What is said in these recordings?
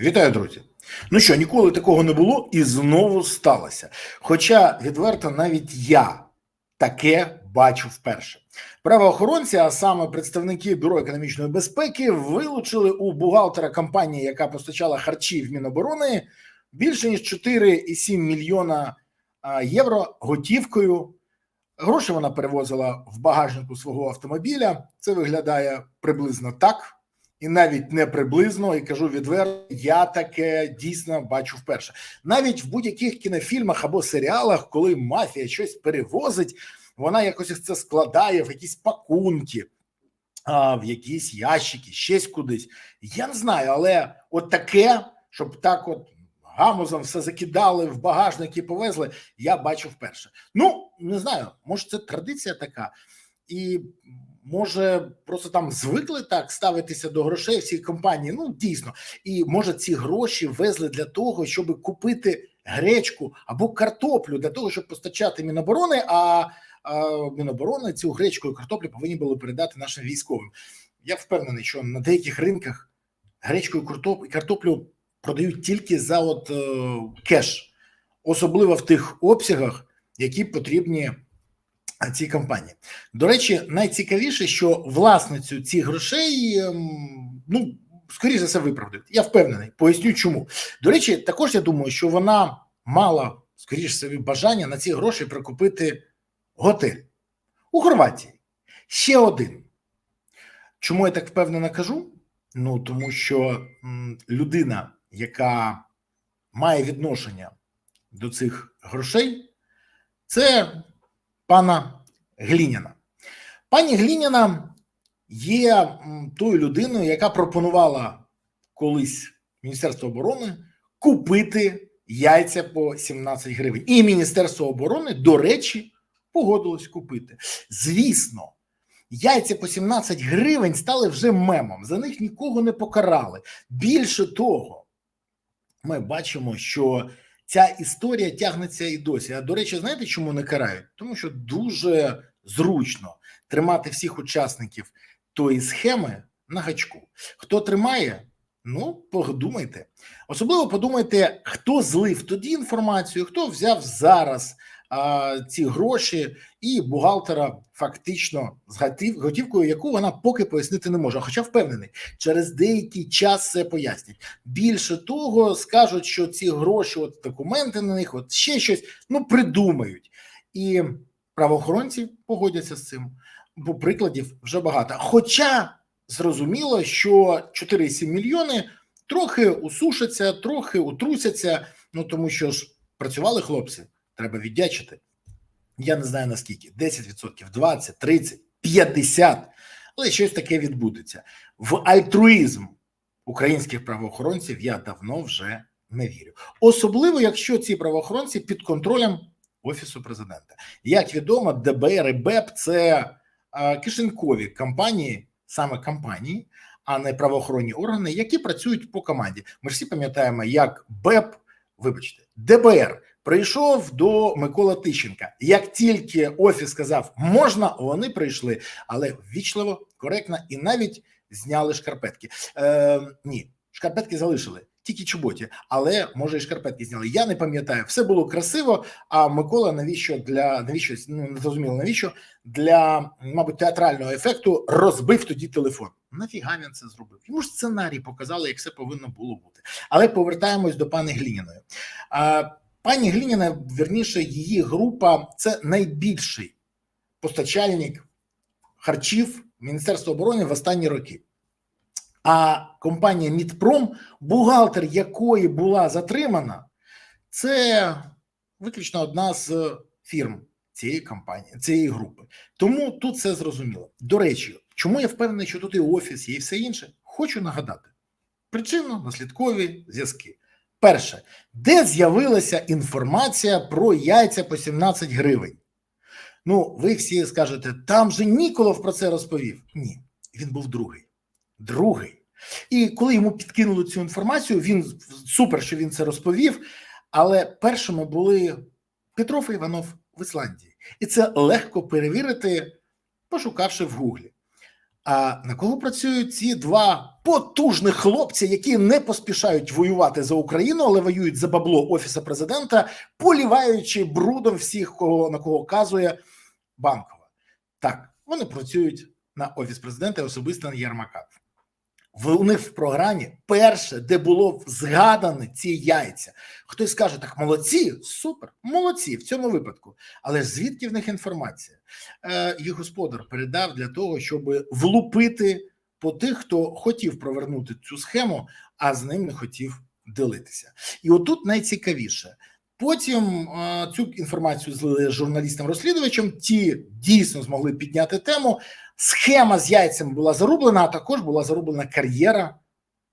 Вітаю, друзі. Ну що, ніколи такого не було і знову сталося. Хоча відверто навіть я таке бачу вперше. Правоохоронці, а саме представники Бюро економічної безпеки, вилучили у бухгалтера компанії, яка постачала харчі в Міноборони, більше ніж 4,7 мільйона євро готівкою. Гроші вона перевозила в багажнику свого автомобіля. Це виглядає приблизно так і навіть не приблизно, і кажу відверто, я таке дійсно бачу вперше. Навіть в будь-яких кінофільмах або серіалах, коли мафія щось перевозить, вона якось це складає в якісь пакунки, в якісь ящики, щось кудись. Я не знаю, але от таке, щоб так от гамузом все закидали в багажник і повезли, я бачу вперше. Ну, не знаю, може, це традиція така. І може просто там звикли так ставитися до грошей всі компанії. Ну дійсно, і може ці гроші везли для того, щоб купити гречку або картоплю для того, щоб постачати міноборони. А, а міноборони цю гречку і картоплю повинні були передати нашим військовим. Я впевнений, що на деяких ринках гречку і картоплю продають тільки за от е, кеш, особливо в тих обсягах, які потрібні цій компанії. До речі, найцікавіше, що власницю цих грошей, ем, ну скоріше за все, виправдають. Я впевнений. Поясню, чому. До речі, також я думаю, що вона мала скоріше собі бажання на ці гроші прикупити готель у Хорватії. Ще один. Чому я так впевнено кажу? Ну тому що людина, яка має відношення до цих грошей, це пана Гліняна. Пані Гліняна є тою людиною, яка пропонувала колись Міністерство оборони купити яйця по 17 гривень. І Міністерство оборони, до речі, погодилось купити. Звісно, яйця по 17 гривень стали вже мемом. За них нікого не покарали. Більше того, ми бачимо, що ця історія тягнеться і досі. А до речі, знаєте, чому не карають? Тому що дуже зручно тримати всіх учасників тої схеми на гачку. Хто тримає? Ну, подумайте. Особливо подумайте, хто злив тоді інформацію, хто взяв зараз ці гроші, і бухгалтера фактично з готівкою, яку вона поки пояснити не може. Хоча впевнений, через деякий час все пояснять. Більше того, скажуть, що ці гроші, от документи на них, от ще щось, ну придумають. І правоохоронці погодяться з цим, бо прикладів вже багато. Хоча зрозуміло, що 4,7 мільйони трохи усушаться, трохи утрусяться. Ну тому що ж працювали хлопці, треба віддячити. Я не знаю наскільки 10%, 20, 30, 50, але щось таке відбудеться. В альтруїзм українських правоохоронців я давно вже не вірю. Особливо, якщо ці правоохоронці під контролем Офісу президента. Як відомо, ДБР і БЕП це кишенькові компанії, саме компанії, а не правоохоронні органи, які працюють по команді. Ми ж всі пам'ятаємо, як БЕП, вибачте, ДБР прийшов до Микола Тищенка. Як тільки офіс сказав можна, вони прийшли, але ввічливо, коректно і навіть зняли шкарпетки. Е, ні, шкарпетки залишили. Тільки чоботі, але може і шкарпетки зняли. Я не пам'ятаю, все було красиво. А Микола, навіщо для навіщо ну не зрозуміло, навіщо для мабуть театрального ефекту розбив тоді телефон. Нафіга він це зробив? Йому ж сценарій показали, як все повинно було бути. Але повертаємось до пани Глініної. Пані Глініна, верніше, її група це найбільший постачальник харчів Міністерства оборони в останні роки. А компанія Мідпром, бухгалтер якої була затримана, це виключно одна з фірм цієї компанії, цієї групи. Тому тут все зрозуміло. До речі, чому я впевнений, що тут і офіс, і все інше, хочу нагадати: причинно-наслідкові зв'язки. Перше, де з'явилася інформація про яйця по 17 гривень? Ну, ви всі скажете, там же Ніколов про це розповів. Ні, він був другий. Другий. І коли йому підкинули цю інформацію, він супер, що він це розповів. Але першими були Петров і Іванов в Ісландії. І це легко перевірити, пошукавши в Гуглі. А на кого працюють ці два потужних хлопці, які не поспішають воювати за Україну, але воюють за бабло офісу президента, поліваючи брудом всіх, кого на кого казує банкова. Так, вони працюють на офіс президента і особисто на Єрмака. В у них в програмі перше, де було згадано ці яйця. Хтось скаже, так молодці, супер, молодці в цьому випадку. Але звідки в них інформація? Е, Їх господар передав для того, щоб влупити по тих, хто хотів провернути цю схему, а з ним не хотів ділитися. І отут найцікавіше. Потім е, цю інформацію злили журналістам-розслідувачам. Ті дійсно змогли підняти тему. Схема з яйцем була зарублена, а також була зарублена кар'єра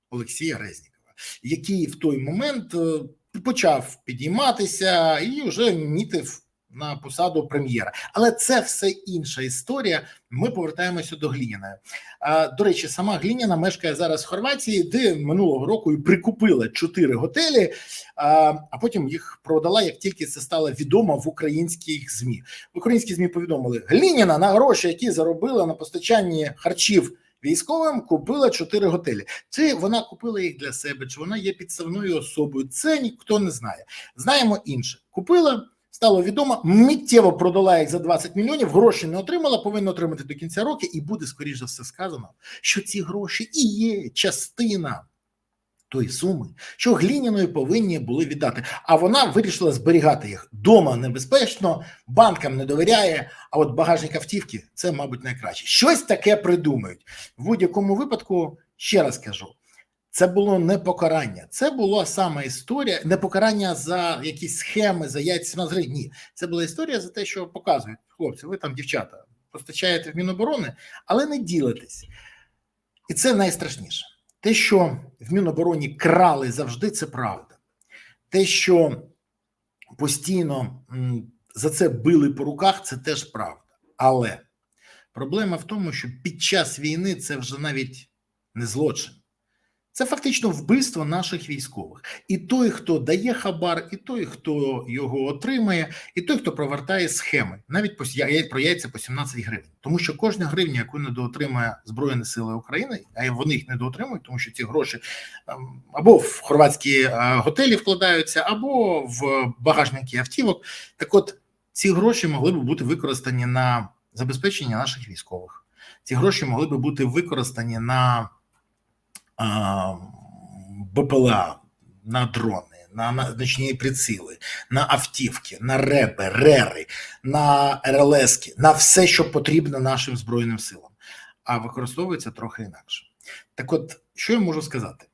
Олексія Резнікова, який в той момент е, почав підійматися і вже мітив на посаду прем'єра. Але це все інша історія. Ми повертаємося до Глініна. А, До речі, сама Глініна мешкає зараз в Хорватії, де минулого року і прикупила чотири готелі, а, потім їх продала, як тільки це стало відомо в українських змі. Українські змі повідомили Глініна на гроші, які заробила на постачанні харчів. Військовим купила чотири готелі. Чи вона купила їх для себе, чи вона є підставною особою? Це ніхто не знає. Знаємо інше. Купила, стало відомо, миттєво продала їх за 20 мільйонів, гроші не отримала, повинна отримати до кінця року, і буде скоріш за все сказано, що ці гроші і є частина тої суми, що гліняною повинні були віддати. А вона вирішила зберігати їх дома небезпечно, банкам не довіряє. А от багажник автівки це, мабуть, найкраще. Щось таке придумають в будь-якому випадку. Ще раз кажу. Це було не покарання, це була саме історія, не покарання за якісь схеми, за яйця на зри. Ні, це була історія за те, що показують хлопці. Ви там, дівчата, постачаєте в Міноборони, але не ділитесь. І це найстрашніше. Те, що в Мінобороні крали завжди, це правда. Те, що постійно за це били по руках, це теж правда. Але проблема в тому, що під час війни це вже навіть не злочин. Це фактично вбивство наших військових. І той, хто дає хабар, і той, хто його отримає, і той, хто провертає схеми, навіть по про яйця по 17 гривень. Тому що кожна гривня, яку недоотримає Збройні Сили України, а вони їх не доотримують, тому що ці гроші ем, або в хорватські е, готелі вкладаються, або в багажники автівок. Так, от ці гроші могли б бути використані на забезпечення наших військових. Ці гроші могли б бути використані на БПЛА, на дрони, на ночні приціли, на автівки, на реби, рери, на РЛСки, на все, що потрібно нашим Збройним силам, а використовується трохи інакше. Так, от, що я можу сказати?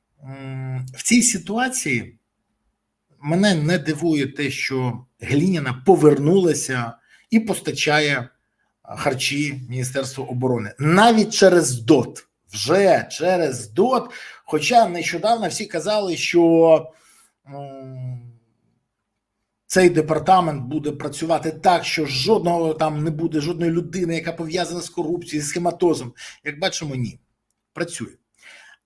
В цій ситуації мене не дивує те, що Глініна повернулася і постачає харчі Міністерству оборони навіть через ДОТ вже через ДОТ. Хоча нещодавно всі казали, що цей департамент буде працювати так, що жодного там не буде жодної людини, яка пов'язана з корупцією, з схематозом. Як бачимо, ні, працює.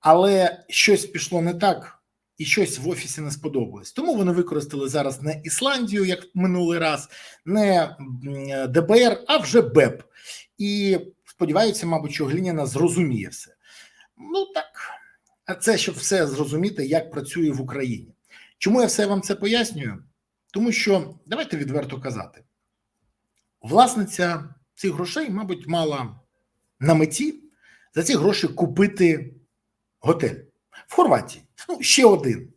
Але щось пішло не так. І щось в офісі не сподобалось. Тому вони використали зараз не Ісландію, як минулий раз, не ДБР, а вже БЕП. І сподіваються, мабуть, що Глініна зрозуміє все. Ну так, а це щоб все зрозуміти, як працює в Україні. Чому я все вам це пояснюю? Тому що давайте відверто казати, власниця цих грошей, мабуть, мала на меті за ці гроші купити готель в Хорватії. Ну, ще один.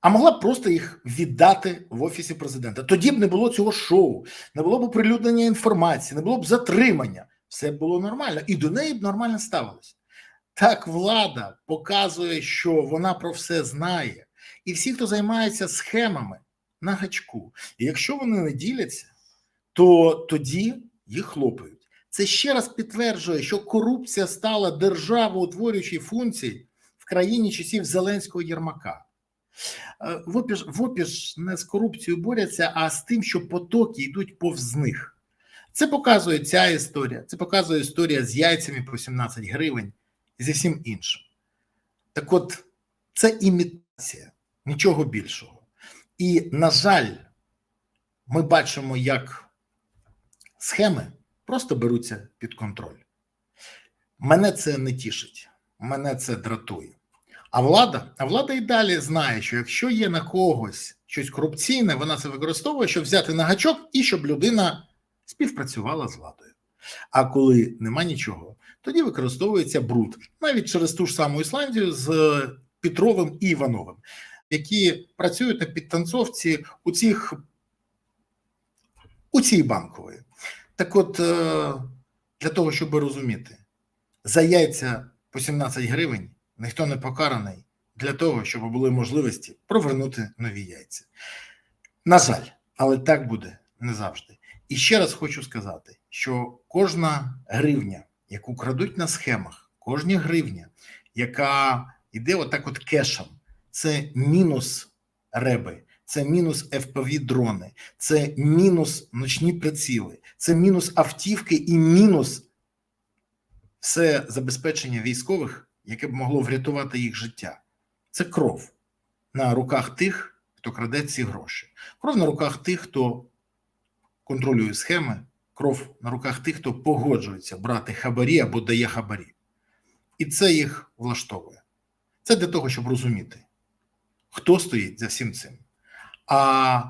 А могла б просто їх віддати в офісі президента. Тоді б не було цього шоу, не було б оприлюднення інформації, не було б затримання. Все було нормально, і до неї б нормально ставилося. Так влада показує, що вона про все знає, і всі, хто займається схемами на гачку, і якщо вони не діляться, то тоді їх хлопають. Це ще раз підтверджує, що корупція стала державоутворюючою функцією в країні часів Зеленського Єрмака. Е, в опіж, в опіж не з корупцією борються, а з тим, що потоки йдуть повз них. Це показує ця історія. Це показує історія з яйцями по 17 гривень і зі всім іншим. Так от, це імітація, нічого більшого. І, на жаль, ми бачимо, як схеми просто беруться під контроль. Мене це не тішить. мене це дратує. А влада, а влада і далі знає, що якщо є на когось щось корупційне, вона це використовує, щоб взяти на гачок і щоб людина співпрацювала з владою. А коли нема нічого, тоді використовується бруд навіть через ту ж саму Ісландію з Петровим і Івановим, які працюють на підтанцовці у цих у цій банкової. Так от, е, для того, щоб розуміти, за яйця по 17 гривень ніхто не покараний для того, щоб були можливості провернути нові яйця. На жаль, але так буде не завжди. І ще раз хочу сказати, що кожна гривня, яку крадуть на схемах, кожна гривня, яка йде отак от кешем, це мінус реби, це мінус fpv дрони, це мінус ночні приціли, це мінус автівки і мінус все забезпечення військових, яке б могло врятувати їх життя. Це кров на руках тих, хто краде ці гроші, кров на руках тих, хто контролює схеми, кров на руках тих, хто погоджується брати хабарі або дає хабарі. І це їх влаштовує. Це для того, щоб розуміти, хто стоїть за всім цим. А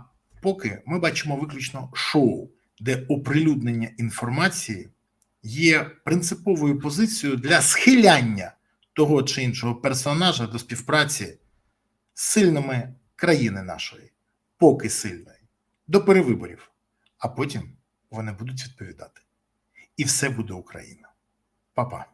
поки ми бачимо виключно шоу, де оприлюднення інформації є принциповою позицією для схиляння того чи іншого персонажа до співпраці з сильними країни нашої, поки сильної, до перевиборів, а потім вони будуть відповідати. І все буде Україна. Па-па.